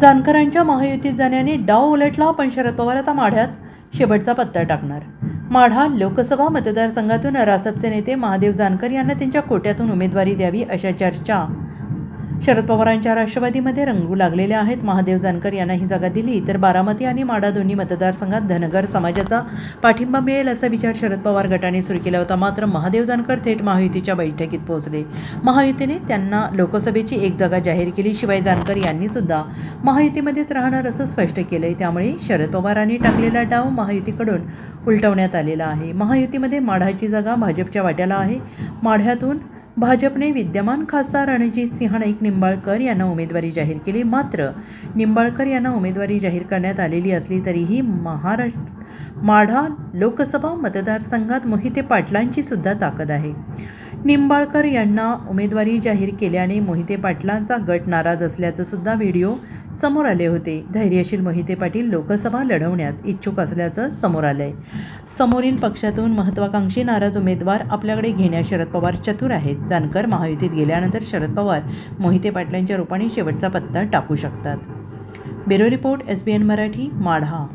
जानकरांच्या महायुतीत जाण्याने डाव उलटला पण शरद पवार आता माढ्यात शेवटचा पत्ता टाकणार. माढा लोकसभा मतदारसंघातून रासपचे नेते महादेव जानकर यांना त्यांच्या कोट्यातून उमेदवारी द्यावी अशा चर्चा शरद पवारांच्या राष्ट्रवादीमध्ये रंगू लागलेल्या आहेत. महादेव जानकर यांना ही जागा दिली. तर बारामती आणि माढा दोन्ही मतदारसंघात धनगर समाजाचा पाठिंबा मिळेल असा विचार शरद पवार गटाने सुरू केला होता. मात्र महादेव जानकर थेट महायुतीच्या बैठकीत पोहोचले. महायुतीने त्यांना लोकसभेची एक जागा जाहीर केली. शिवाय जानकर यांनी सुद्धा महायुतीमध्येच राहणार असं स्पष्ट केलंय. त्यामुळे शरद पवारांनी टाकलेला डाव महायुतीकडून उलटवण्यात आलेला आहे. महायुतीमध्ये माढाची जागा भाजपच्या वाट्याला आहे. माढ्यातून भाजपने विद्यमान खासदार रणजित सिंह नाईक निंबाळकर यांना उमेदवारी जाहीर केली. मात्र निंबाळकर यांना उमेदवारी जाहीर करण्यात आलेली असली तरीही महाराष्ट्र माढा लोकसभा मतदारसंघात मोहिते पाटलांची सुद्धा ताकद आहे. निंबाळकर यांना उमेदवारी जाहीर केल्याने मोहिते पाटलांचा गट नाराज असल्याचं सुद्धा व्हिडिओ समोर आले होते. धैर्यशील मोहिते पाटील लोकसभा लढवण्यास इच्छुक असल्याचं समोर आलंय. समोरील पक्षातून महत्वाकांक्षी नाराज उमेदवार आपल्याकडे घेण्यास शरद पवार चतुर आहेत. जानकर महायुतीत गेल्यानंतर शरद पवार मोहिते पाटलांच्या रूपाने शेवटचा पत्ता टाकू शकतात. Bureau report S B N Marathi Madha.